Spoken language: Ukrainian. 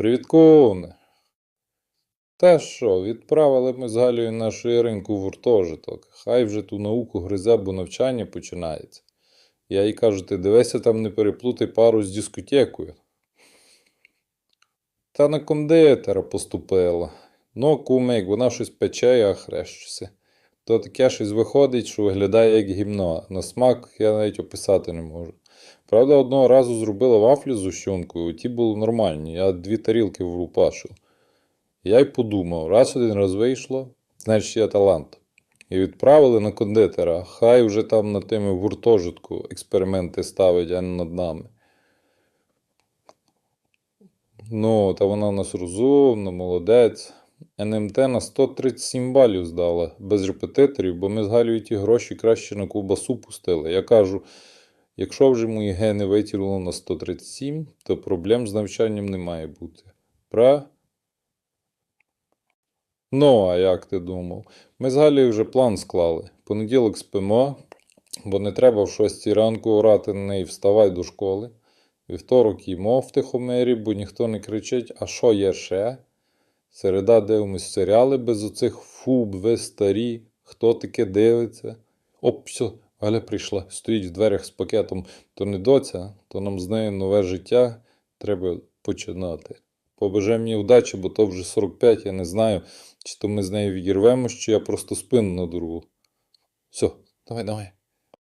Привіт, ковне. Та що, відправили ми з Галею нашу Яринку в гуртожиток. Хай вже ту науку гризе, бо навчання починається. Я їй кажу, ти дивися там не переплутай пару з дискотекою. Та на кондитера поступила. Ну, кумик, вона щось пече, я хрещуся. То таке щось виходить, що виглядає як гімно. На смак я навіть описати не можу. Правда, одного разу зробила вафлі з зущенкою, ті були нормальні, я дві тарілки влупашив. Я й подумав, раз один раз вийшло, значить я талант. І відправили на кондитера, хай вже там над тими в гуртожитку експерименти ставить, а не над нами. Ну, та вона в нас розумна, молодець. НМТ на 137 балів здала, без репетиторів, бо ми з Галею ті гроші краще на ковбасу пустили. Я кажу, якщо вже мої гени витягнуло на 137, то проблем з навчанням не має бути. Пра? Ну, а як ти думав? Ми з Галею вже план склали. Понеділок спимо, бо не треба в 6 ранку орати на неї вставай до школи. Вівторок їмо в Тихомирі, бо ніхто не кричить, а що є ще? Середа дивимось серіали без оцих фуб, ви старі, хто таке дивиться. Оп, все, Галя прийшла, стоїть в дверях з пакетом. То не доця, то нам з нею нове життя треба починати. Побажай мені удачі, бо то вже 45, я не знаю, чи то ми з нею відірвемось, чи я просто спину надурву. Все, давай, давай.